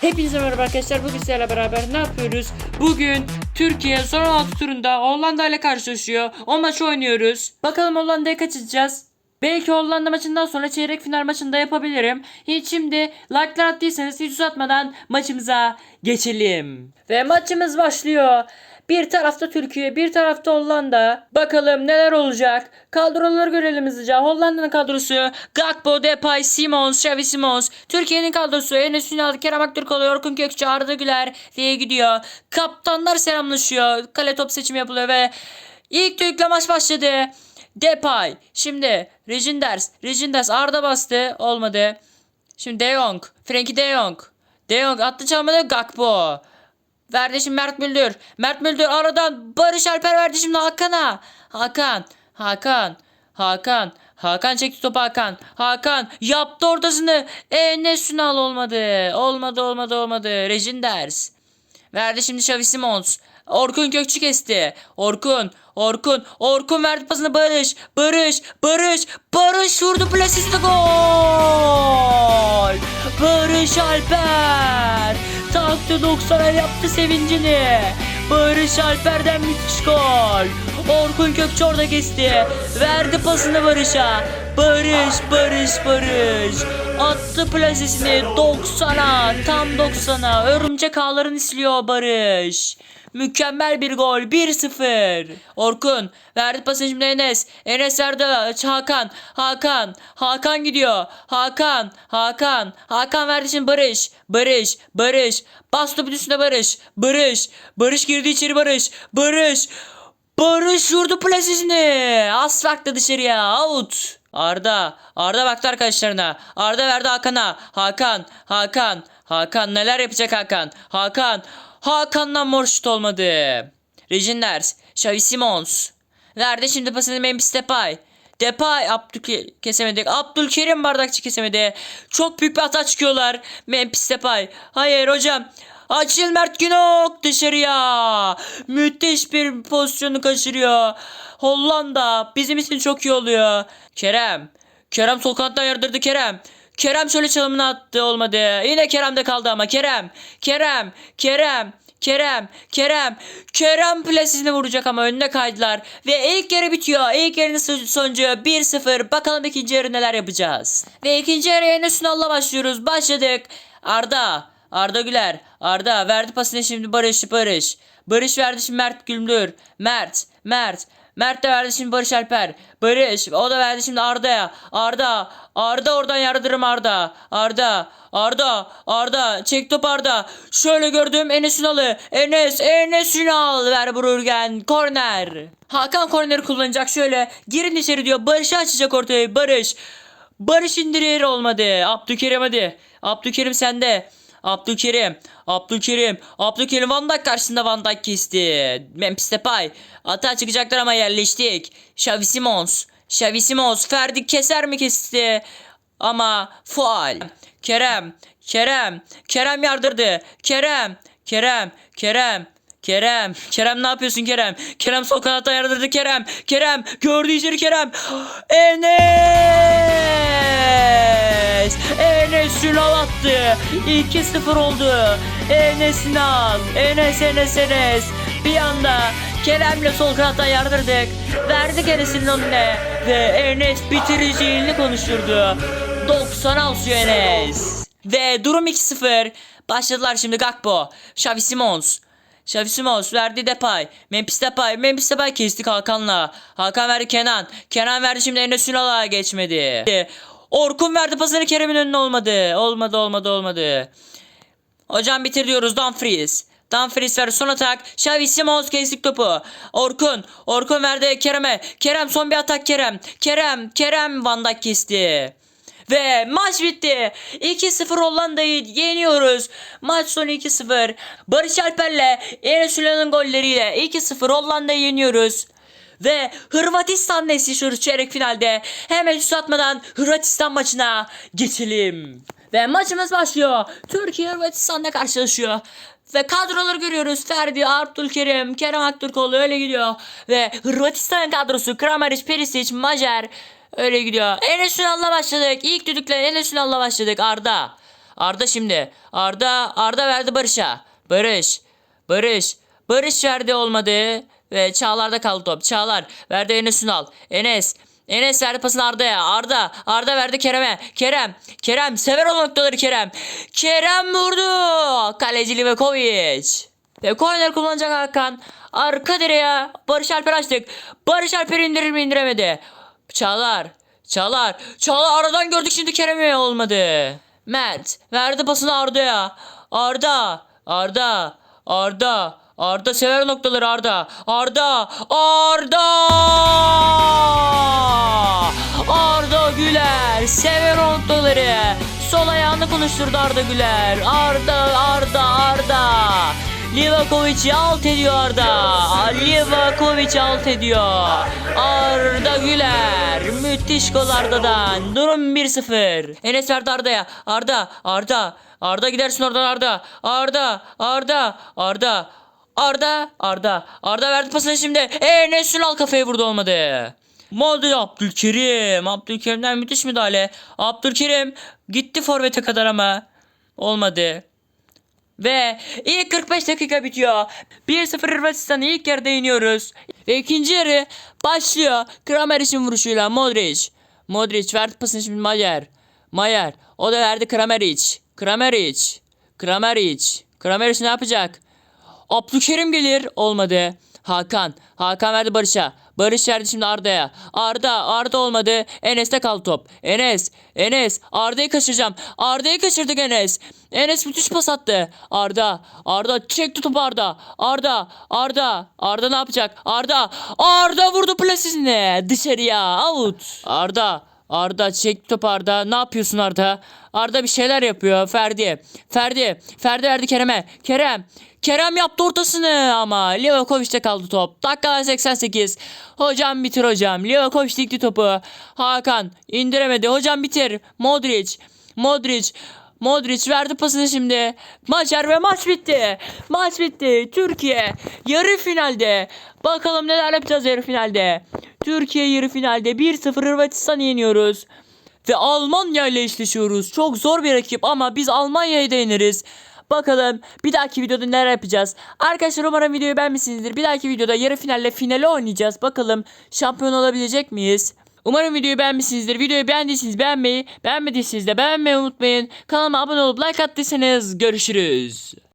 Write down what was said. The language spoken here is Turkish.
Hepinize merhaba arkadaşlar. Bugün sizlerle beraber ne yapıyoruz? Bugün Türkiye son 16 turunda Hollanda ile karşılaşıyor. O maçı oynuyoruz. Bakalım Hollanda'ya kaçacağız. Belki Hollanda maçından sonra çeyrek final maçında yapabilirim. Hiç şimdi like'lar attıysanız hiç uzatmadan maçımıza geçelim. Ve maçımız başlıyor. Bir tarafta Türkiye, bir tarafta Hollanda. Bakalım neler olacak. Kadroları görelim hızlıca. Hollanda'nın kadrosu Gakpo, Depay, Simons, Xavi Simons. Türkiye'nin kadrosu Enes Ünal, Kerem Aktürkoğlu, Orkun Kökçü, Arda Güler diye gidiyor. Kaptanlar selamlaşıyor. Kale top seçimi yapılıyor ve ilk Türk'le maç başladı. Depay. Şimdi Reginders. Reginders Arda bastı. Olmadı. Şimdi De Jong. Frenkie De Jong. De Jong attı çalmadı. Gakpo. Verdi şimdi Mert Müldür. Mert Müldür aradan Barış Alper verdi Hakan'a. Hakan. Hakan. Hakan. Hakan çekti topu Hakan. Hakan yaptı ortasını. E ne Sünal olmadı. Olmadı olmadı olmadı. Reginders. Verdi şimdi Xavi Simons. Orkun Gökçü kesti. Orkun. Orkun. Orkun verdi pasını Barış. Barış. Barış. Barış vurdu plasiste gol. Barış Alper. Taktı 90'a yaptı sevincini. Barış Alper'den müthiş gol. Orkun Kökçü orada kesti. Verdi pasını Barış'a. Barış, Barış, Barış. Attı plasesini 90'a, tam 90'a. Örümcek ağlarını siliyor Barış. Mükemmel bir gol. 1-0. Orkun verdi pasını şimdi Enes. Enes verdi Hakan. Hakan. Hakan gidiyor. Hakan. Hakan. Hakan verdi şimdi Barış. Barış. Barış. Bas topu üstüne Barış. Barış. Barış girdi içeri Barış. Barış. Barış vurdu plasesini. Az farklı dışarıya. Out. Arda. Arda baktı arkadaşlarına. Arda verdi Hakan'a. Hakan. Hakan. Hakan neler yapacak Hakan? Hakan. Hakan'dan mor şut olmadı. Reginders. Xavi Simons. Verdi şimdi pasını Memphis Depay. Depay Abdül kesemedik. Abdülkerim bardakçı kesemedi. Çok büyük bir hata çıkıyorlar. Memphis Depay. Hayır hocam. Açıl Mert Günok dışarıya. Müthiş bir pozisyonu kaçırıyor. Hollanda bizim için çok iyi oluyor. Kerem. Kerem sol kanattan yardırdı Kerem. Kerem şöyle çalımını attı olmadı. Yine Kerem'de kaldı ama Kerem. Kerem. Kerem. Kerem, Kerem, Kerem plasesini vuracak ama önüne kaydılar. Ve ilk yarı bitiyor. İlk yarının son- sonucu 1-0. Bakalım ikinci yarı neler yapacağız. Ve ikinci yarıya yine Sunal'la başlıyoruz. Başladık. Arda, Arda Güler. Arda verdi pasını şimdi Barış, Barış. Barış verdi şimdi Mert Gülmür. Mert, Mert. Mert de verdi şimdi Barış Alper. Barış o da verdi şimdi Arda'ya. Arda. Arda oradan yardırım Arda. Arda. Arda. Arda. Çek top Arda. Şöyle gördüm Enes Ünal'ı. Enes. Enes Ünal. Ver Bururgen. Korner. Hakan korneri kullanacak şöyle. Girin içeri diyor. Barış'ı açacak ortaya. Barış. Barış indirir olmadı. Abdülkerim hadi. Abdülkerim sende. Abdülkerim. Abdülkerim. Abdülkerim Van Dijk karşısında Van Dijk kesti. Memphis Depay. Ata çıkacaklar ama yerleştik. Xavi Simons. Xavi Simons. Ferdi keser mi kesti? Ama faal. Kerem. Kerem. Kerem yardırdı. Kerem. Kerem. Kerem. Kerem. Kerem ne yapıyorsun Kerem? Kerem sol kanata yardırdı Kerem. Kerem. Gördü içeri Kerem. Enes. Enes Ünal attı. 2-0 oldu. Enes Ünal. Enes Enes Enes. Bir anda Kerem'le sol kanattan yardırdık. Verdik Enes'in önüne. Ve Enes bitiriciyle konuşturdu. 90 alıyor Enes. Ve durum 2-0. Başladılar şimdi Gakpo. Xavi Simons. Xavi Simons verdi Depay. Memphis Depay. Memphis Depay kestik Hakan'la. Hakan verdi Kenan. Kenan verdi şimdi Enes Ünal'a geçmedi. Orkun verdi pasını Kerem'in önüne olmadı. Olmadı olmadı olmadı. Hocam bitir diyoruz Dumfries. Dumfries verdi son atak. Xavi Simons kestik topu. Orkun. Orkun verdi Kerem'e. Kerem son bir atak Kerem. Kerem. Kerem Van Dijk kesti. Ve maç bitti. 2-0 Hollanda'yı yeniyoruz. Maç sonu 2-0. Barış Alper'le Enes Ünal'ın golleriyle 2-0 Hollanda'yı yeniyoruz. Ve Hırvatistan eşleşiyoruz çeyrek finalde. Hemen uzatmadan Hırvatistan maçına geçelim. Ve maçımız başlıyor. Türkiye Hırvatistan'la karşılaşıyor. Ve kadroları görüyoruz. Ferdi, Abdülkerim, Kerem Aktürkoğlu öyle gidiyor. Ve Hırvatistan kadrosu Kramaric, Perisic, Majer öyle gidiyor. Enes Ünal'la başladık. İlk düdükle Enes Ünal'la başladık. Arda. Arda şimdi. Arda Arda verdi Barış'a. Barış. Barış. Barış verdi olmadı. Ve Çağlar'da kaldı top. Çağlar verdi Enes Ünal. Enes. Enes verdi pasını Arda'ya. Arda. Arda verdi Kerem'e. Kerem. Kerem. Sever o noktaları Kerem. Kerem vurdu. Kaleci Livakovic. Ve korner kullanacak Hakan. Arka direğe Barış Alper açtık. Barış Alper indirir mi indiremedi. Çağlar. Çağlar. Çağlar aradan gördük şimdi Kerem'e olmadı. Mert. Verdi pasını Arda'ya. Arda. Arda. Arda. Arda sever noktaları Arda. Arda. Arda. Arda Güler. Sever noktaları. Sol ayağını konuşturdu Arda Güler. Arda. Arda. Arda. Livakovic'i alt ediyor Arda. Livakovic alt ediyor. Arda Güler. Müthiş gol Arda'dan. Durum 1-0. Enes verdi Arda'ya. Arda. Arda. Arda gidersin oradan Arda. Arda. Arda. Arda. Arda. Arda. Arda verdi pasını şimdi. Enes Ünal kafaya vurdu olmadı. Molde Abdülkerim. Abdülkerim'den müthiş müdahale. Abdülkerim gitti forvete kadar ama olmadı. Ve ilk 45 dakika bitiyor. 1-0 Hırvatistan'a ilk yarıda iniyoruz. Ve ikinci yarı başlıyor. Krameric'in vuruşuyla Modric. Modric verdi pasını şimdi Mayer. Mayer. O da verdi Krameric. Krameric. Krameric. Krameric ne yapacak? Abdülkerim gelir. Olmadı. Hakan. Hakan verdi Barış'a. Barış verdi şimdi Arda'ya. Arda. Arda olmadı. Enes'te kaldı top. Enes. Enes. Arda'yı kaçıracağım. Arda'yı kaçırdık Enes. Enes müthiş pas attı. Arda. Arda çekti topu Arda. Arda. Arda. Arda ne yapacak? Arda. Arda vurdu plasesine. Dışarıya. Out. Arda. Arda çek top Arda. Ne yapıyorsun Arda? Arda bir şeyler yapıyor. Ferdi. Ferdi. Ferdi verdi Kerem'e. Kerem. Kerem yaptı ortasını ama Livakovic'te kaldı top. Dakikalar 88. Hocam bitir hocam. Livakovic dikti topu. Hakan indiremedi. Hocam bitir. Modric. Modric. Modric verdi pasını şimdi. Maçer ve maç bitti. Maç bitti. Türkiye yarı finalde. Bakalım neler yapacağız yarı finalde. Türkiye yarı finalde 1-0 Hırvatistan'ı yeniyoruz. Ve Almanya ile eşleşiyoruz. Çok zor bir rakip ama biz Almanya'yı da yeneriz. Bakalım bir dahaki videoda neler yapacağız. Arkadaşlar umarım videoyu beğenmişsinizdir. Bir dahaki videoda yarı finalle finale oynayacağız. Bakalım şampiyon olabilecek miyiz? Umarım videoyu beğenmişsinizdir. Videoyu beğendiyseniz beğenmeyi, beğenmediyseniz de beğenmeyi unutmayın. Kanalıma abone olup like attıysanız görüşürüz.